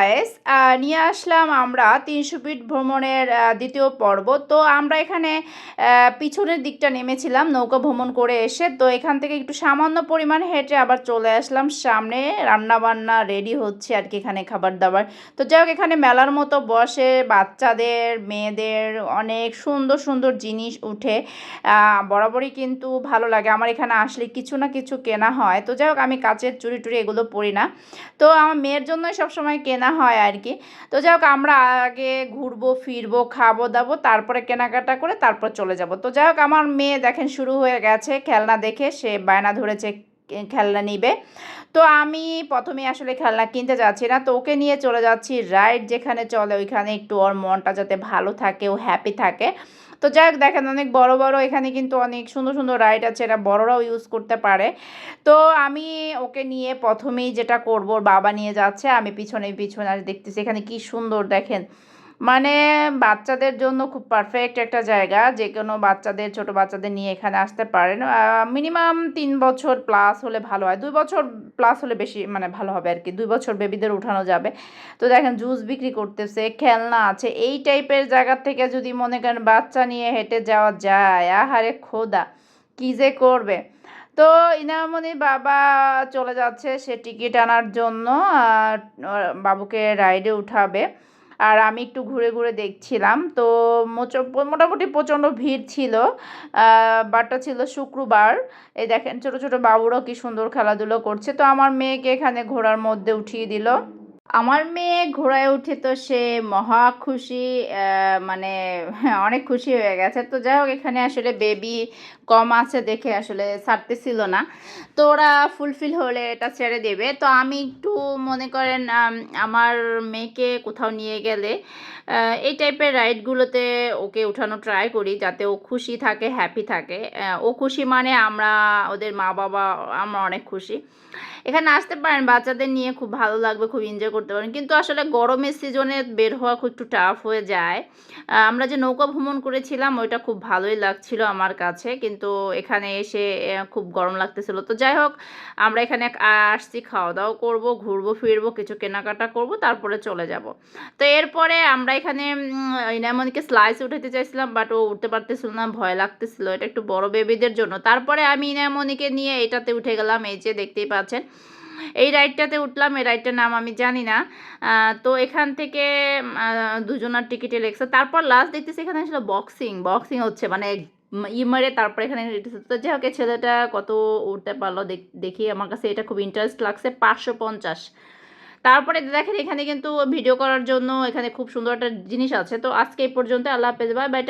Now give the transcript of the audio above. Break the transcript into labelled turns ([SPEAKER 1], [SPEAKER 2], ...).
[SPEAKER 1] Guys নিয়ে আসলাম আমরা তিনশো ফিট ভ্রমণের দ্বিতীয় পর্ব। তো আমরা এখানে পিছনের দিকটা নেমেছিলাম, নৌকা ভ্রমণ করে এসে। তো এখান থেকে একটু সামান্য পরিমাণ হেঁটে আবার চলে আসলাম সামনে। রান্না বান্না রেডি হচ্ছে আর কি এখানে খাবার দাবার তো যাই এখানে মেলার মতো বসে বাচ্চাদের, মেয়েদের অনেক সুন্দর সুন্দর জিনিস উঠে। বরাবরই কিন্তু ভালো লাগে। আমার এখানে আসলে কিছু না কিছু কেনা হয়। তো যাই হোক, আমি কাচের চুরি টুড়ি এগুলো পরি না। তো আমার মেয়ের জন্যই সবসময় কেনা হয় আর কি তো যাই হোক আমরা আগে ঘুরবো, ফিরবো, খাব, দাবো, তারপরে কেনাকাটা করে তারপর চলে যাব। তো যাই হোক আমার মেয়ে দেখেন শুরু হয়ে গেছে খেলনা দেখে, সে বায়না ধরেছে খেলনা নিবে। তো আমি প্রথমে আসলে খেলনা কিনতে যাচ্ছি না, তো ওকে নিয়ে চলে যাচ্ছি। রাইড যেখানে চলে, ওইখানে একটু ওর মনটা যাতে ভালো থাকে, ও হ্যাপি থাকে। তো যাই হোক দেখেন, অনেক বড় বড় এখানে কিন্তু অনেক সুন্দর সুন্দর রাইড আছে এটা বড়রাও ইউজ করতে পারে। তো আমি ওকে নিয়ে প্রথমেই যেটা করব, বাবা নিয়ে যাচ্ছে, আমি পিছনে পিছনে আর দেখতেছি এখানে কি সুন্দর দেখেন। মানে বাচ্চাদের জন্য খুব পারফেক্ট একটা জায়গা। যে কোনো বাচ্চাদের, ছোট বাচ্চাদের নিয়ে এখানে আসতে পারেন। মিনিমাম তিন বছর প্লাস হলে ভালো হয়। দুই বছর প্লাস হলে বেশি মানে ভালো হবে আর কি দুই বছর বেবিদের উঠানো যাবে। তো দেখেন জুস বিক্রি করতেছে, খেলনা আছে। এই টাইপের জায়গা থেকে যদি মনে করেন বাচ্চা নিয়ে হেঁটে যাওয়া যায়, আহারে খোদা, কী যে করবে? তো ইনামনি বাবা চলে যাচ্ছে সে টিকিট আনার জন্য। বাবুকে রাইডে উঠাবে। আর আমি একটু ঘুরে ঘুরে দেখছিলাম। তো মোটামুটি প্রচণ্ড ভিড় ছিল বারটা ছিল শুক্রবার। এই দেখেন ছোট ছোট বাবুরাও কি সুন্দর খেলাধুলো করছে। তো আমার মেয়েকে এখানে ঘোড়ার মধ্যে উঠিয়ে দিল। আমার মেয়ে ঘোড়ায় উঠে তো সে মহা খুশি মানে অনেক খুশি হয়ে গেছে। তো যাই হোক, এখানে আসলে বেবি কম আছে দেখে আসলে ছাড়তেছিল না। তো ওরা ফুলফিল হলে এটা ছেড়ে দেবে। তো আমি একটু মনে করেন আমার মেয়েকে কোথাও নিয়ে গেলে এই টাইপের রাইডগুলোতে ওকে উঠানো ট্রাই করি যাতে ও খুশি থাকে হ্যাপি থাকে। ও খুশি মানে আমরা, ওদের মা বাবা আমরা অনেক খুশি। এখানে আসতে পারেন, বাচ্চাদের নিয়ে খুব ভালো লাগবে, খুব এনজয় করতে পারেন। কিন্তু আসলে গরমের সিজনে বের হওয়া খুব একটু টাফ হয়ে যায়। আমরা যে নৌকা ভ্রমণ করেছিলাম, ওইটা খুব ভালোই লাগছিল আমার কাছে। কিন্তু এখানে এসে খুব গরম লাগতেছিল। তো যাই হোক, আমরা এখানে আসছি খাওয়া দাওয়া করব, ঘুরবো, ফিরবো, কিছু কেনাকাটা করব, তারপরে চলে যাব। তো এরপরে আমরা এখানে ইনামনিকে স্লাইস উঠাতে চাইছিলাম বাট ও উঠতে পারতেছিল না, ভয় লাগতেছিল। এটা একটু বড় বেবিদের জন্য। তারপরে আমি ইনামনিকে নিয়ে এটাতে উঠে গেলাম। এই যে দেখতেই পাচ্ছেন এই রাইডটাতে উঠলাম, এই রাইডটার নাম আমি জানি না। তো এখান থেকে দুজনার টিকিটে লেগছে তারপর লাস্ট দেখতেছি এখানে আসলে বক্সিং বক্সিং হচ্ছে মানে উম ই মারে, তারপরে এখানে তো যাই হোক ছেলেটা কত উঠতে পারল দেখ- আমার কাছে এটা খুব ইন্টারেস্ট লাগছে, পাঁচশো পঞ্চাশ। তারপরে দেখেন, এখানে কিন্তু ভিডিও করার জন্য এখানে খুব সুন্দর একটা জিনিস আছে। তো আজকে এই পর্যন্ত আল্লাহ হাফেজ। Bye bye